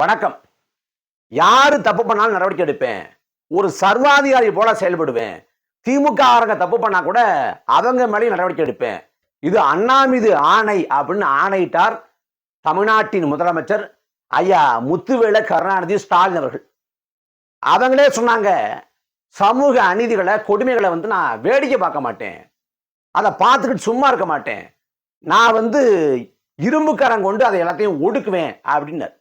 வணக்கம். யாரு தப்பு பண்ணாலும் நடவடிக்கை எடுப்பேன். ஒரு சர்வாதிகாரி போல செயல்படுவேன். திமுக ஆரங்க தப்பு பண்ணா கூட அவங்க மேலேயும் நடவடிக்கை எடுப்பேன். இது அண்ணா மீது ஆணை அப்படின்னு ஆணையிட்டார் தமிழ்நாட்டின் முதலமைச்சர் ஐயா முத்துவேல கருணாநிதி ஸ்டாலின் அவர்கள். அவங்களே சொன்னாங்க சமூக அநீதிகளை கொடுமைகளை வந்து நான் வேடிக்கை பார்க்க மாட்டேன். அதை பார்த்துக்கிட்டு சும்மா இருக்க மாட்டேன். நான் வந்து இரும்புக்கரம் கொண்டு அதை எல்லாத்தையும் ஒடுக்குவேன் அப்படின்னார்.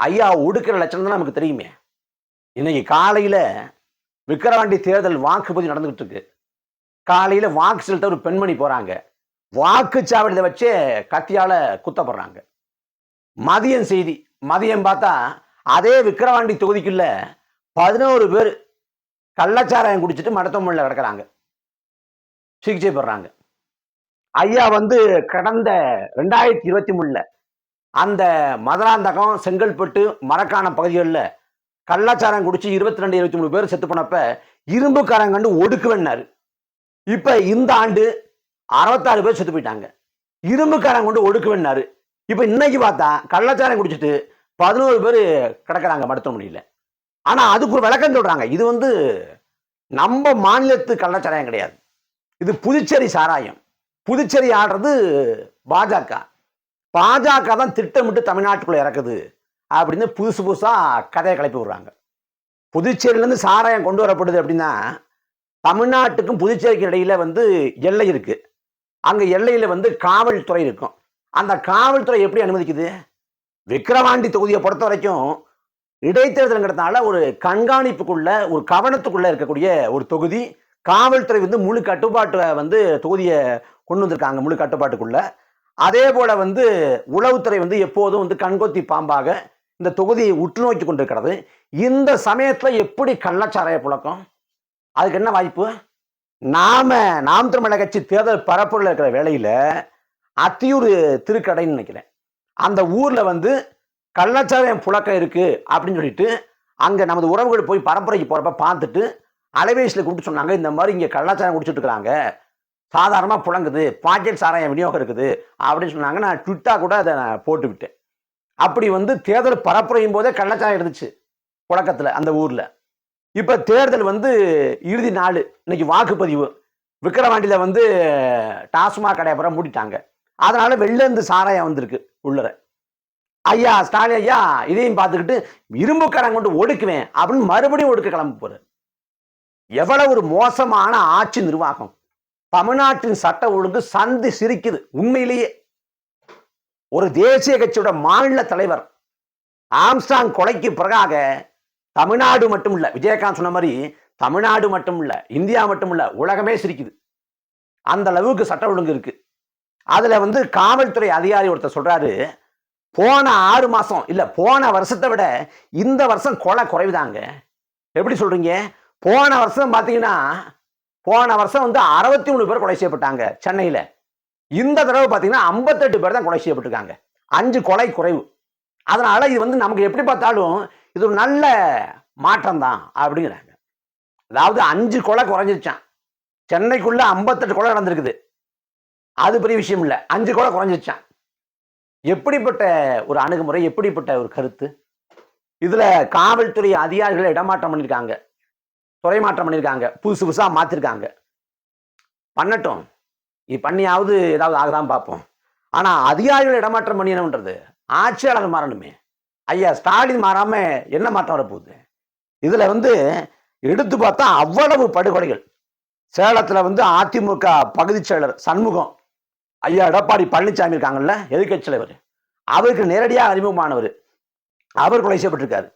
ஐயா ஒடுக்கிற லட்சணம் தான் நமக்கு தெரியுமே. இன்னைக்கு காலையில விக்கிரவாண்டி தேர்தல் வாக்குப்பதிவு நடந்துகிட்டு இருக்கு. காலையில வாக்கு செலுத்த ஒரு பெண்மணி போறாங்க. வாக்குச்சாவடியில் வச்சே கத்தியால குத்தப்படுறாங்க மதியம் செய்தி மதியம் பார்த்தா அதே விக்கிரவாண்டி தொகுதிக்குள்ள பதினோரு பேர் கள்ளச்சாராயம் குடிச்சிட்டு மருத்துவமனையில் கிடக்குறாங்க. சிகிச்சை பெறாங்க ஐயா வந்து கடந்த ரெண்டாயிரத்தி இருபத்தி மூணுல அந்த மதுராந்தகம் செங்கல்பட்டு மரக்காணம் பகுதிகளில் கள்ளாச்சாரம் குடிச்சு இருபத்தி ரெண்டு இருபத்தி மூணு பேர் செத்து போனப்ப இரும்புக்காரங்க கண்டு ஒடுக்குவேன்னாரு. இப்ப இந்த ஆண்டு அறுபத்தாறு பேர் செத்து போயிட்டாங்க. இரும்புக்காரங்க கொண்டு ஒடுக்குவேன்னாரு. இப்ப இன்னைக்கு பார்த்தா கள்ளச்சாரம் குடிச்சிட்டு பதினோரு பேர் கிடக்குறாங்க மருத்துவமனையில். ஆனா அதுக்கு ஒரு விளக்கம் சொல்றாங்க. இது வந்து நம்ம மாநிலத்து கள்ளச்சாராயம் கிடையாது. இது புதுச்சேரி சாராயம். புதுச்சேரி ஆடுறது பாஜக. பாஜக தான் திட்டமிட்டு தமிழ்நாட்டுக்குள்ளே இறக்குது அப்படின்னு புதுசு புதுசாக கதையை கிளப்பி விடுறாங்க. புதுச்சேரியிலேருந்து சாராயம் கொண்டு வரப்படுது அப்படின்னா தமிழ்நாட்டுக்கும் புதுச்சேரிக்கும் இடையில் வந்து எல்லை இருக்குது அங்கே எல்லையில் வந்து காவல்துறை இருக்கும். அந்த காவல்துறை எப்படி அனுமதிக்குது? விக்கிரவாண்டி தொகுதியை பொறுத்த வரைக்கும் இடைத்தேர்தலுங்கிறதுனால ஒரு கண்காணிப்புக்குள்ள ஒரு கவனத்துக்குள்ளே இருக்கக்கூடிய ஒரு தொகுதி. காவல்துறை வந்து முழு கட்டுப்பாட்டை வந்து தொகுதியை கொண்டு வந்திருக்காங்க முழு கட்டுப்பாட்டுக்குள்ளே. அதே போல வந்து உளவுத்துறை வந்து எப்போதும் வந்து கண்கொத்தி பாம்பாக இந்த தொகுதியை உற்று நோக்கி கொண்டிருக்கிறது. இந்த சமயத்தில் எப்படி கள்ளச்சாராய புழக்கம்? அதுக்கு என்ன வாய்ப்பு? நாம நாம் தமிழக கட்சி தேர்தல் பரப்புரையில் இருக்கிற வேலையில் அத்தியூர் திருக்கடைன்னு நினைக்கிறேன். அந்த ஊர்ல வந்து கள்ளச்சாராயம் புழக்கம் இருக்கு அப்படின்னு சொல்லிட்டு அங்கே நமது உறவுகள் போய் பரப்புரைக்கு போகிறப்ப பார்த்துட்டு அலைவேசியில் கூப்பிட்டு சொன்னாங்க இந்த மாதிரி இங்கே கள்ளச்சாராயம் குடிச்சிட்டு இருக்கிறாங்க. சாதாரணமாக புழங்குது பாக்கெட் சாராயம் விநியோகம் இருக்குது அப்படின்னு சொன்னாங்க. நான் ட்விட்டாக கூட அதை நான் போட்டு விட்டேன் அப்படி வந்து தேர்தல் பரப்புரையும் போதே கள்ளச்சாரம் இருந்துச்சு புழக்கத்தில் அந்த ஊரில். இப்போ தேர்தல் வந்து இறுதி நாள் இன்னைக்கு வாக்குப்பதிவு. விக்கிரவாண்டியில் வந்து டாஸ்மாக் கடையை அப்புறம் மூடிட்டாங்க. அதனால வெள்ளந்து சாராயம் வந்திருக்கு உள்ளர. ஐயா ஸ்டாலின் ஐயா இதையும் பார்த்துக்கிட்டு இரும்புக்காரன் கொண்டு ஒடுக்குவேன் அப்படின்னு மறுபடியும் ஒடுக்க கிளம்ப போறாரு. எவ்வளவு ஒரு மோசமான ஆட்சி நிர்வாகம். தமிழ்நாட்டின் சட்ட ஒழுங்கு சந்தி சிரிக்குது. உண்மையிலேயே. ஒரு தேசிய கட்சியோட மாநில தலைவர் ஆம்ஸ்டாங் கொலைக்கு பிறகாக தமிழ்நாடு மட்டும் இல்லை விஜயகாந்த் சொன்ன மாதிரி தமிழ்நாடு மட்டும் இல்லை இந்தியா மட்டும் இல்லை உலகமே சிரிக்குது. அந்த அளவுக்கு சட்ட ஒழுங்கு இருக்கு. அதுல வந்து காவல்துறை அதிகாரி ஒருத்தர் சொல்றாரு போன ஆறு மாசம் இல்ல போன வருஷத்தை விட இந்த வருஷம் கொலை குறைவுதாங்க. எப்படி சொல்றீங்க? போன வருஷம் பாத்தீங்கன்னா போன வருஷம் வந்து அறுபத்தி மூணு பேர் கொலை செய்யப்பட்டாங்க சென்னையில். இந்த தடவை பார்த்தீங்கன்னா ஐம்பத்தெட்டு பேர் தான் கொலை செய்யப்பட்டிருக்காங்க. அஞ்சு கொலை குறைவு. அதனால் இது வந்து நமக்கு எப்படி பார்த்தாலும் இது ஒரு நல்ல மாற்றம் தான் அப்படிங்கிறாங்க. அதாவது அஞ்சு கொலை குறைஞ்சிருச்சான் சென்னைக்குள்ளே ஐம்பத்தெட்டு கொலை நடந்திருக்குது. அது பெரிய விஷயம் இல்லை. அஞ்சு கொலை குறைஞ்சிருச்சான் எப்படிப்பட்ட ஒரு அணுகுமுறை எப்படிப்பட்ட ஒரு கருத்து? இதில் காவல்துறை அதிகாரிகளை இடமாற்றம் பண்ணியிருக்காங்க துறை மாற்றம் பண்ணியிருக்காங்க புதுசு புதுசாக மாற்றிருக்காங்க பண்ணட்டும். இது பண்ணியாவது ஏதாவது ஆகலாம் பார்ப்போம். ஆனால் அதிகாரிகள் இடமாற்றம் பண்ணி என்னன்றது ஆட்சியாளர் மாறணுமே. ஐயா ஸ்டாலின் மாறாமல் என்ன மாற்றம் வரப்போகுது? இதில் வந்து எடுத்து பார்த்தா அவ்வளவு படுகொலைகள். சேலத்தில் வந்து அதிமுக பகுதி செயலர் சண்முகம் ஐயா எடப்பாடி பழனிசாமி இருக்காங்கல்ல எதிர்கட்சி தலைவர் அவருக்கு நேரடியாக அறிமுகமானவர். அவர் கொலை செய்யப்பட்டிருக்காரு.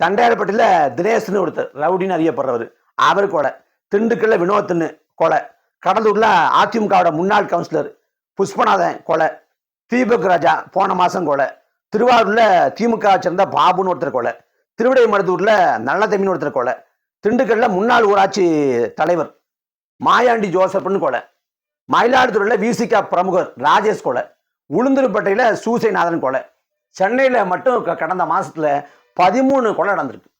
தண்டையார்பட்டியில் தினேஷ்னு ஒருத்தர் ரவுடின்னு அறியப்படுறவர். அவர் கொலை. திண்டுக்கல்ல வினோத்னு கொலை. கடலூர்ல அதிமுகவோட முன்னாள் கவுன்சிலர் புஷ்பநாதன் கொலை. தீபக் ராஜா போன மாசம் கொலை. திருவாரூர்ல திமுக சேர்ந்த பாபுன்னு ஒருத்தர் கொலை. திருவிடைமருதூர்ல நல்லதம்பின்னு ஒருத்தர் கொலை. திண்டுக்கல்ல முன்னாள் ஊராட்சி தலைவர் மாயாண்டி ஜோசப்னு கொலை. மயிலாடுதுறையில விசிகா பிரமுகர் ராஜேஷ் கொலை. உளுந்தூர்பேட்டையில சூசைநாதன் கொலை. சென்னையில மட்டும் க- கடந்த மாசத்துல பதிமூணு கொலை நடந்திருக்கு.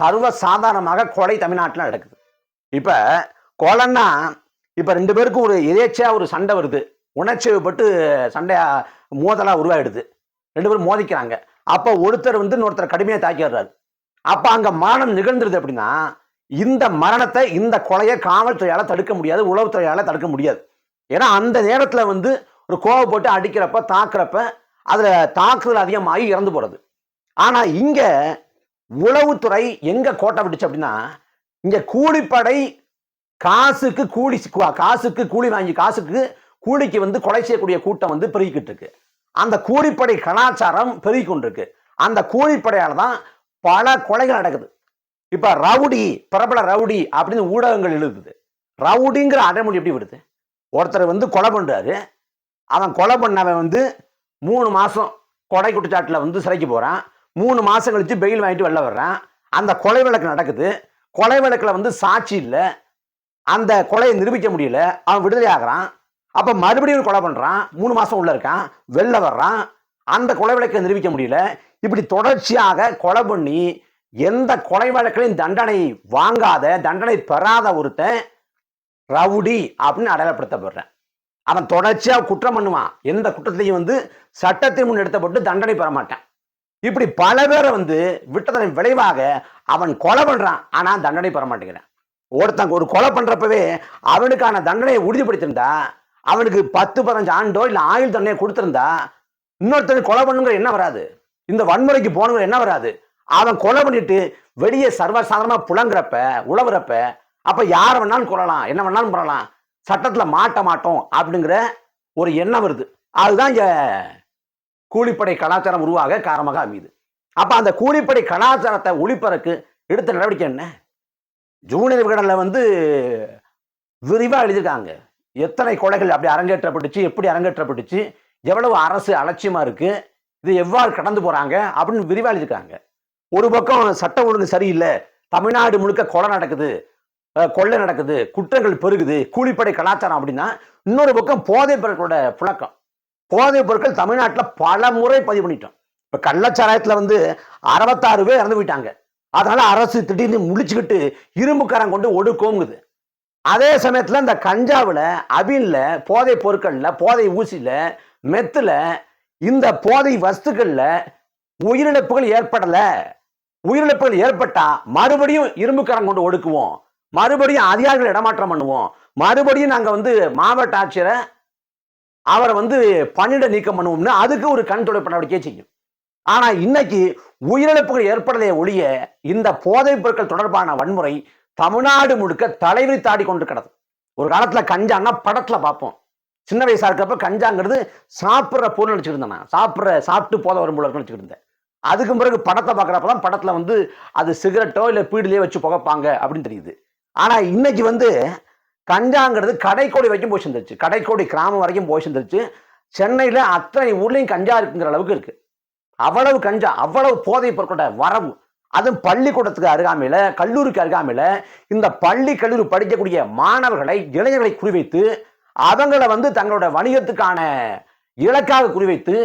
சர்வ சாதாரணமாக கொலை தமிழ்நாட்டில் நடக்குது. இப்போ கொலைன்னா இப்போ ரெண்டு பேருக்கும் ஒரு எதேச்சியாக ஒரு சண்டை வருது. உணர்ச்சிப்பட்டு சண்டையாக மோதலாக உருவாயிடுது. ரெண்டு பேரும் மோதிக்கிறாங்க. அப்போ ஒருத்தர் வந்து இன்னொருத்தர் தாக்கி வர்றார் அப்போ அங்கே மரணம் நிகழ்ந்துருது அப்படின்னா இந்த மரணத்தை இந்த கொலையை காவல்துறையால் தடுக்க முடியாது உளவுத்துறையால் தடுக்க முடியாது. ஏன்னா அந்த நேரத்தில் வந்து ஒரு கோவப்பட்டு அடிக்கிறப்ப தாக்குறப்ப அதில் தாக்குதல் அதிகமாகி இறந்து போகிறது ஆனா இங்க உளவுத்துறை எங்க கோட்டை விட்டுச்சு அப்படின்னா இங்க கூலிப்படை காசுக்கு கூலி காசுக்கு கூலி வாங்கி காசுக்கு கூலிக்கு வந்து கொலை செய்யக்கூடிய கூட்டம் வந்து பெருகிக்கிட்டு இருக்கு. அந்த கூலிப்படை கலாச்சாரம் பெருகி கொண்டிருக்கு. அந்த கூலிப்படையால தான் பல கொலைகள் நடக்குது. இப்ப ரவுடி பிரபல ரவுடி அப்படின்னு ஊடகங்கள் எழுதுது. ரவுடிங்கிற அடைமொழி எப்படி வருது ஒருத்தர் வந்து கொலை பண்றாரு. அவன் கொலை பண்ணவன் வந்து மூணு மாசம் கொலை குற்றச்சாட்டில் வந்து சிறைக்கு போறான். மூணு மாதம் கழித்து பெயில் வாங்கிட்டு வெளில வர்றான். அந்த கொலை வழக்கு நடக்குது. கொலை வழக்கில் வந்து சாட்சி இல்லை. அந்த கொலையை நிரூபிக்க முடியல. அவன் விடுதலை ஆகிறான். அப்போ மறுபடியும் கொலை பண்ணுறான் மூணு மாதம் உள்ளே இருக்கான். வெளில வர்றான். அந்த கொலை வழக்கை நிரூபிக்க முடியல. இப்படி தொடர்ச்சியாக கொலை பண்ணி எந்த கொலை வழக்கிலையும் தண்டனை வாங்காத தண்டனை பெறாத ஒருத்தன் ரவுடி அப்படின்னு அடையாளப்படுத்தப்படுறேன். அவன் தொடர்ச்சியாக குற்றம் பண்ணுவான். எந்த குற்றத்திலையும் வந்து சட்டத்தின் முன் எடுத்தப்பட்டு தண்டனை பெற மாட்டான். இப்படி பல பேரை வந்து விட்டதன் விளைவாக அவன் கொலை பண்றான். ஆனா தண்டனை பெற மாட்டேங்கிறான். ஒருத்தங்க ஒரு கொலை பண்றப்பவே அவனுக்கான தண்டனையை உறுதிப்படுத்தியிருந்தா அவனுக்கு பத்து பதினஞ்சு ஆண்டோ இல்ல ஆயுள் தண்டனையை கொடுத்திருந்தா இன்னொருத்தன் கொலை பண்ணுங்கிற என்ன வராது. இந்த வன்முறைக்கு போனவங்க என்ன வராது. அவன் கொலை பண்ணிட்டு வெளியே சர்வசாதாரணமா புலங்குறப்ப உழவுறப்ப அப்ப யார் வேணாலும் கொள்ளலாம் என்ன வேணாலும் பண்ணலாம். சட்டத்துல மாட்ட மாட்டோம் அப்படிங்கிற ஒரு எண்ணம் வருது. அதுதான் இங்க கூலிப்படை கலாச்சாரம் உருவாக காரணமாக அமையுது. அப்போ அந்த கூலிப்படை கலாச்சாரத்தை ஒழிப்பதற்கு எடுத்த நடவடிக்கை என்ன? ஜூனியர் விகடனில் வந்து விரிவாக எழுதியிருக்காங்க. எத்தனை கொலைகள் அப்படி அரங்கேற்றப்பட்டுச்சு எப்படி அரங்கேற்றப்பட்டுச்சு எவ்வளவு அரசு அலட்சியமாக இருக்குது இது எவ்வாறு கடந்து போகிறாங்க அப்படின்னு விரிவாக எழுதியிருக்காங்க. ஒரு பக்கம் சட்ட ஒழுங்கு சரியில்லை தமிழ்நாடு முழுக்க கொலை நடக்குது கொள்ளை நடக்குது குற்றங்கள் பெருகுது கூலிப்படை கலாச்சாரம் அப்படின்னா இன்னொரு பக்கம் போதைப் பொருட்களோட புழக்கம். போதைப் பொருட்கள் தமிழ்நாட்டில் பல முறை பதிவு பண்ணிட்டோம். இப்போ கள்ளச்சாராயத்தில் வந்து அறுபத்தாறு பேர் இறந்து போயிட்டாங்க. அதனால அரசு திடீர்னு முழிச்சுக்கிட்டு இரும்புக்காரன் கொண்டு ஒடுக்கோங்குது. அதே சமயத்தில் இந்த கஞ்சாவில் அபின்ல போதை பொருட்களில் போதை ஊசியில் மெத்தில் இந்த போதை வஸ்துக்களில் உயிரிழப்புகள் ஏற்படலை. உயிரிழப்புகள் ஏற்பட்டா மறுபடியும் இரும்புக்காரன் கொண்டு ஒடுக்குவோம். மறுபடியும் அதிகாரிகள் இடமாற்றம் பண்ணுவோம். மறுபடியும் நாங்கள் வந்து மாவட்ட ஆட்சியரை அவரை வந்து பணியிட நீக்கம் பண்ணுவோம்னு அதுக்கு ஒரு கண் தொடர்பு நடவடிக்கை செய்யும். ஆனால் இன்னைக்கு உயிரிழப்புகள் ஏற்படலையே ஒழிய இந்த போதைப் பொருட்கள் தொடர்பான வன்முறை தமிழ்நாடு முழுக்க தலைவிரி தாடி கொண்டு கிடது ஒரு காலத்தில் கஞ்சான்னா படத்தில் பார்ப்போம். சின்ன வயசாக இருக்கப்ப கஞ்சாங்கிறது சாப்பிட்ற பொருள் நினைச்சிட்டு இருந்தேன் நான். சாப்பிட்ற சாப்பிட்டு போத வரும்போது போல நினைச்சிட்டு இருந்தேன். அதுக்கு பிறகு படத்தை பார்க்குறப்ப தான் படத்தில் வந்து அது சிகரெட்டோ இல்லை பீடிலையோ வச்சு புகைப்பாங்க அப்படின்னு தெரியுது. ஆனால் இன்னைக்கு வந்து கஞ்சாங்கிறது கடைக்கோடி வரைக்கும் போய் சேர்ந்துருச்சு. கடைக்கோடி கிராமம் வரைக்கும் போய் சேர்ந்துருச்சு. சென்னையில் அத்தனை ஊர்லேயும் கஞ்சா இருக்குங்கிற அளவுக்கு இருக்குது அவ்வளவு கஞ்சா அவ்வளவு போதை பொருட்களோட வரவு. அதுவும் பள்ளிக்கூடத்துக்கு அருகாமையில் கல்லூரிக்கு அருகாமையில் இந்த பள்ளி கல்லூரி படிக்கக்கூடிய மாணவர்களை இளைஞர்களை குறிவைத்து அவங்களை வந்து தங்களோட வணிகத்துக்கான இலக்காக குறிவைத்து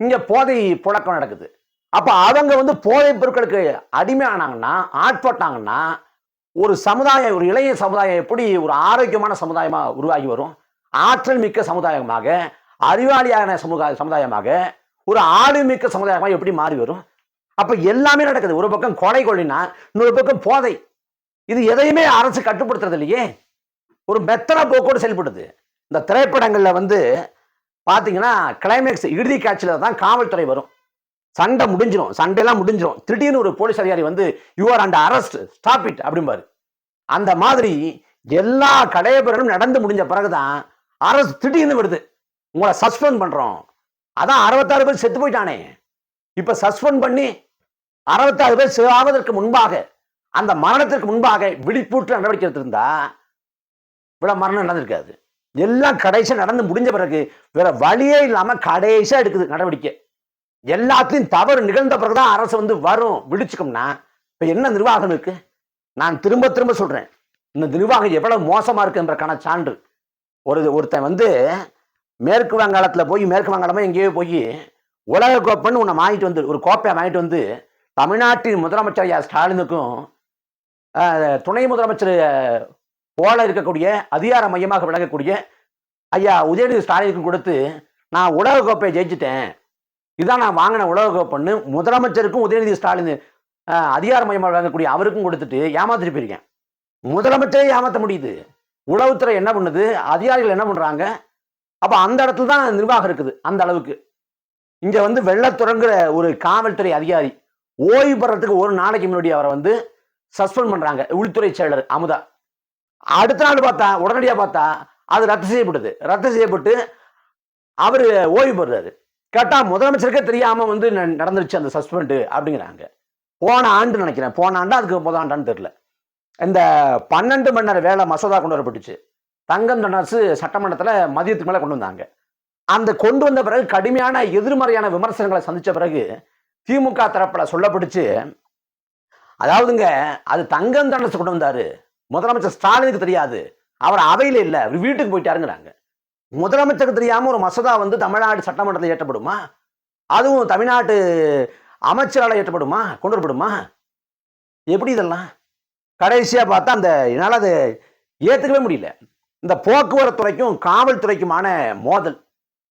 இங்கே போதை புழக்கம் நடக்குது. அப்போ அவங்க வந்து போதைப் பொருட்களுக்கு அடிமையானாங்கன்னா ஆட்பட்டாங்கன்னா ஒரு சமுதாயம் ஒரு இளைய சமுதாயம் எப்படி ஒரு ஆரோக்கியமான சமுதாயமாக உருவாகி வரும்? ஆற்றல் மிக்க சமுதாயமாக அறிவாளியான சமுதாய சமுதாயமாக ஒரு ஆளுமிக்க சமுதாயமாக எப்படி மாறி வரும்? அப்போ எல்லாமே நடக்குது. ஒரு பக்கம் கொலை கொள்ளினா இன்னொரு பக்கம் போதை. இது எதையுமே அரசு கட்டுப்படுத்துறது இல்லையே. ஒரு மெத்தன போக்கோடு செயல்படுது. இந்த திரைப்படங்களில் வந்து பார்த்தீங்கன்னா கிளைமேக்ஸ் இறுதி காட்சியில் தான் காவல்துறை வரும். சண்டை முடிஞ்சிடும் சண்டையெல்லாம் முடிஞ்சிடும் திடீர்னு ஒரு போலீஸ் அதிகாரி வந்து you are under arrest stop it அப்படிம்பாரு. அந்த மாதிரி எல்லா கடையபுரங்களும் நடந்து முடிஞ்ச பிறகுதான் அரசு திடீர்னு விடுது உங்களை சஸ்பெண்ட் பண்றோம். அதான் அறுபத்தாறு பேர் செத்து போயிட்டானே. இப்ப சஸ்பெண்ட் பண்ணி அறுபத்தாறு பேர் சாவதற்கு முன்பாக அந்த மரணத்திற்கு முன்பாக விழிப்பூட்டு நடவடிக்கை எடுத்திருந்தா இவ்வளவு மரணம் நடந்திருக்காது. எல்லாம் கடைசியாக நடந்து முடிஞ்ச பிறகு வேற வழியே இல்லாம கடைசியா எடுக்குது நடவடிக்கை. எல்லாத்தையும் தவறு நிகழ்ந்த பிறகுதான் அரசு வந்து வரும். விழிச்சுக்கும்னா இப்ப என்ன நிர்வாகம் இருக்கு? நான் திரும்ப திரும்ப சொல்றேன். இந்த நிர்வாகம் எவ்வளவு மோசமா இருக்குன்றக்கான சான்று. ஒரு ஒருத்தன் வந்து மேற்கு வங்காளத்துல போய் மேற்கு வங்காளமா எங்கேயோ போய் உலக கோப்பைன்னு உன்னை வாங்கிட்டு வந்து ஒரு கோப்பையை வாங்கிட்டு வந்து தமிழ்நாட்டின் முதலமைச்சர் ஐயா ஸ்டாலினுக்கும் துணை முதலமைச்சர் போல இருக்கக்கூடிய அதிகார மையமாக விளங்கக்கூடிய ஐயா உதயநிதி ஸ்டாலினுக்கும் கொடுத்து நான் உலக கோப்பையை ஜெயிச்சிட்டேன். இதான் நான் வாங்கின உலக கோப்பன்னு முதலமைச்சருக்கும் உதயநிதி ஸ்டாலின் அஹ், அதிகாரமயமாக வழங்கக்கூடிய அவருக்கும் கொடுத்துட்டு ஏமாத்திட்டு போயிருக்கேன். முதலமைச்சரே ஏமாற்ற முடியுது. உளவுத்துறை என்ன பண்ணுது? அதிகாரிகள் என்ன பண்ணுறாங்க அப்போ அந்த இடத்துல தான் நிர்வாகம் இருக்குது அந்த அளவுக்கு. இங்கே வந்து வெள்ளத்துறங்குற ஒரு காவல்துறை அதிகாரி ஓய்வு பெறத்துக்கு ஒரு நாளைக்கு முன்னாடி அவரை வந்து சஸ்பெண்ட் பண்ணுறாங்க உள்துறை செயலர் அமுதா. அடுத்த நாள் பார்த்தா உடனடியாக பார்த்தா அது ரத்து செய்யப்படுது ரத்து செய்யப்பட்டு அவர் ஓய்வு பெறுறாரு. கேட்டா முதலமைச்சருக்கே தெரியாம வந்து ந- நடந்துருச்சு அந்த சஸ்பெண்ட் அப்படிங்கிறாங்க. போன ஆண்டு நினைக்கிறேன். போன ஆண்டா அதுக்கு முதல் ஆண்டான்னு தெரியல. இந்த பன்னெண்டு மணி நேரம் வேலை மசோதா கொண்டு வரப்பட்டுச்சு. தங்கம் தென்னரசு சட்டமன்றத்தில் மதியத்துக்கு மேலே கொண்டு வந்தாங்க. அந்த கொண்டு வந்த பிறகு கடுமையான எதிர்மறையான விமர்சனங்களை சந்தித்த பிறகு திமுக தரப்பில் சொல்லப்பட்டுச்சு. அதாவதுங்க அது தங்கம் தென்னரசு கொண்டு வந்தாரு. முதலமைச்சர் ஸ்டாலினுக்கு தெரியாது. அவர் அவையில் இல்லை. அவர் வீட்டுக்கு போயிட்டாருங்கிறாங்க. முதலமைச்சருக்கு தெரியாமல் ஒரு மசோதா வந்து தமிழ்நாடு சட்டமன்றத்தில் ஏற்றப்படுமா? அதுவும் தமிழ்நாட்டு அமைச்சரால் ஏற்றப்படுமா? கொண்டு வரப்படுமா? எப்படி இதெல்லாம்? கடைசியாக பார்த்தா அந்த என்னால் அதை ஏற்றுக்கவே முடியல. இந்த போக்குவரத்துறைக்கும் காவல்துறைக்குமான மோதல்.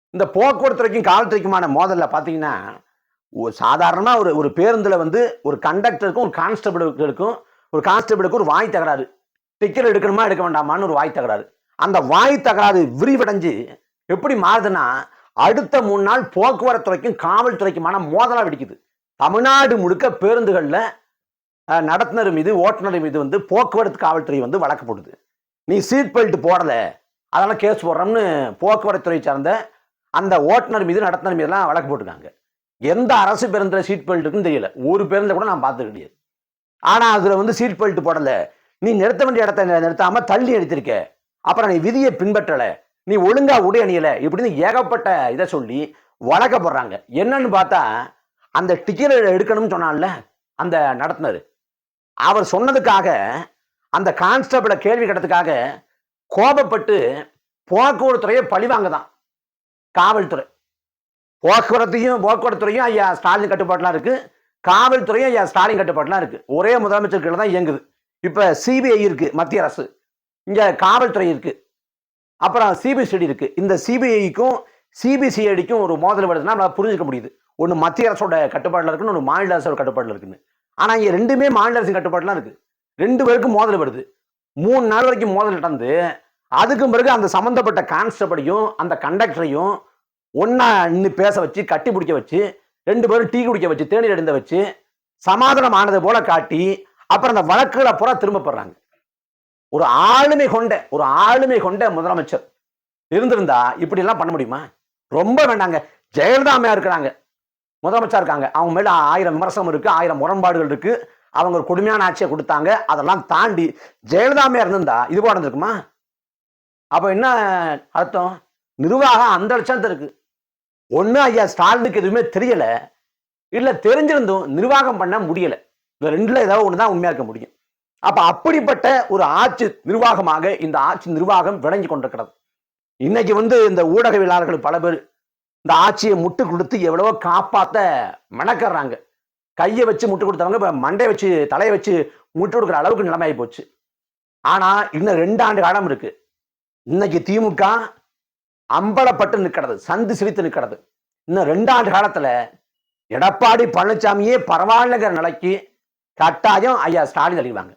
இந்த போக்குவரத்துறைக்கும் காவல்துறைக்குமான மோதலில் பார்த்தீங்கன்னா ஒரு சாதாரணமாக ஒரு ஒரு பேருந்தில் வந்து ஒரு கண்டக்டருக்கும் ஒரு கான்ஸ்டபிளுக்கும் ஒரு கான்ஸ்டபிளுக்கும் ஒரு வாய் தகராறு. டிக்கெட் எடுக்கணுமா எடுக்க வேண்டாமான்னு ஒரு வாய் தகராறு. அந்த வாய் தகராறு விரிவடைஞ்சு எப்படி மாறுதுன்னா அடுத்த மூணு நாள் போக்குவரத்து துறைக்கும் காவல்துறைக்குமான மோதலா வெடிக்குது. தமிழ்நாடு முழுக்க பேருந்துகளில் நடத்துனர் மீது ஓட்டுநர் மீது வந்து போக்குவரத்து காவல்துறை வந்து வழக்கு போடுது. நீ சீட் பெல்ட் போடலை அதெல்லாம் கேஸ் போடுறோம்னு போக்குவரத்து துறை சார்ந்த அந்த ஓட்டுநர் மீது நடத்துனர் மீதுலாம் வழக்கு போட்டிருக்காங்க. எந்த அரசு பேருந்தில் சீட் பெல்ட் இருக்குன்னு தெரியல. ஒரு பேருந்தை கூட நான் பார்த்துக்க கிடையாது. ஆனால் அதில் வந்து சீட் பெல்ட் போடலை. நீ நிறுத்த வேண்டிய இடத்த நிறுத்தாமல் தள்ளி எடுத்திருக்க அப்புறம் நீ விதியை பின்பற்றலை. நீ ஒழுங்கா உடை அணியல இப்படின்னு ஏகப்பட்ட இதை சொல்லி வழக்க போடுறாங்க. என்னன்னு பார்த்தா அந்த டிக்கெட் எடுக்கணும்னு சொன்னான்ல அந்த நடத்துனர். அவர் சொன்னதுக்காக அந்த கான்ஸ்டபிளை கேள்வி கேட்டதுக்காக கோபப்பட்டு போக்குவரத்துறையை பழிவாங்க தான் காவல்துறை. போக்குவரத்தையும் போக்குவரத்துறையும் ஐயா ஸ்டாலின் கட்டுப்பாட்டெலாம் இருக்கு. காவல்துறையும் ஐயா ஸ்டாலின் கட்டுப்பாட்டெலாம் இருக்கு. ஒரே முதலமைச்சர் தான் இயங்குது. இப்போ சிபிஐ இருக்கு மத்திய அரசு. இங்கே காவல்துறை இருக்குது அப்புறம் சிபிசிடி இருக்குது இந்த சிபிஐக்கும் சிபிசிஐடிக்கும் ஒரு மோதல் வருதுன்னா நம்மளால் புரிஞ்சுக்க முடியுது. ஒன்று மத்திய அரசோட கட்டுப்பாட்டில் இருக்குன்னு ஒன்று மாநில அரசோட கட்டுப்பாட்டில் இருக்குன்னு. ஆனால் இங்கே ரெண்டுமே மாநில அரசின் கட்டுப்பாடெலாம் இருக்குது ரெண்டு பேருக்கும் மோதல் வருது. மூணு நாள் வரைக்கும் மோதல் நடந்து அதுக்கும் பிறகு அந்த சம்மந்தப்பட்ட கான்ஸ்டபிளையும் அந்த கண்டக்டரையும் ஒன்றா நின்று பேச வச்சு கட்டி பிடிக்க வச்சு ரெண்டு பேரும் டீ குடிக்க வச்சு தேநீர் எடுந்த வச்சு சமாதானம் ஆனது போல காட்டி அப்புறம் அந்த வழக்குகளை பூரா திரும்ப போடுறாங்க. ஒரு ஆளுமை கொண்ட ஒரு ஆளுமை கொண்ட முதலமைச்சர் இருந்திருந்தா இப்படி எல்லாம் பண்ண முடியுமா? ரொம்ப வேண்டாங்க. ஜெயலலிதா அம்மையா இருக்கிறாங்க. முதலமைச்சர் இருக்காங்க. அவங்க மேல ஆயிரம் விமர்சனம் இருக்கு ஆயிரம் முரண்பாடுகள் இருக்கு. அவங்க ஒரு கொடுமையான ஆட்சியை கொடுத்தாங்க. அதெல்லாம் தாண்டி ஜெயலலிதா அம்மையா இருந்திருந்தா இது போல நடந்திருக்குமா? அப்போ என்ன அர்த்தம்? நிர்வாகம் அந்த லட்சம் இருக்கு. ஒன்று ஐயா ஸ்டாலினுக்கு எதுவுமே தெரியல. இல்லை தெரிஞ்சிருந்தும் நிர்வாகம் பண்ண முடியலை. இந்த ரெண்டுல ஏதாவது தான் உண்மையாக இருக்க முடியும். அப்ப அப்படிப்பட்ட ஒரு ஆட்சி நிர்வாகமாக இந்த ஆட்சி நிர்வாகம் விளங்கி கொண்டிருக்கிறது. இன்னைக்கு வந்து இந்த ஊடகவியலாளர்கள் பல பேர் இந்த ஆட்சியை முட்டு கொடுத்து எவ்வளவோ காப்பாத்த மெனக்கறாங்க கையை வச்சு முட்டு கொடுத்தவங்க இப்ப மண்டையை வச்சு தலையை வச்சு முட்டு கொடுக்குற அளவுக்கு நிலைமையாகி போச்சு. ஆனா இன்னும் ரெண்டு ஆண்டு காலம் இருக்கு. இன்னைக்கு திமுக அம்பலப்பட்டு நிற்கிறது சந்து சிரித்து நிற்கிறது. இன்னும் ரெண்டாண்டு காலத்துல எடப்பாடி பழனிசாமியே பரவாயில்லைங்கிற நிலைக்கு கட்டாயம் ஐயா ஸ்டாலின் அழிவாங்க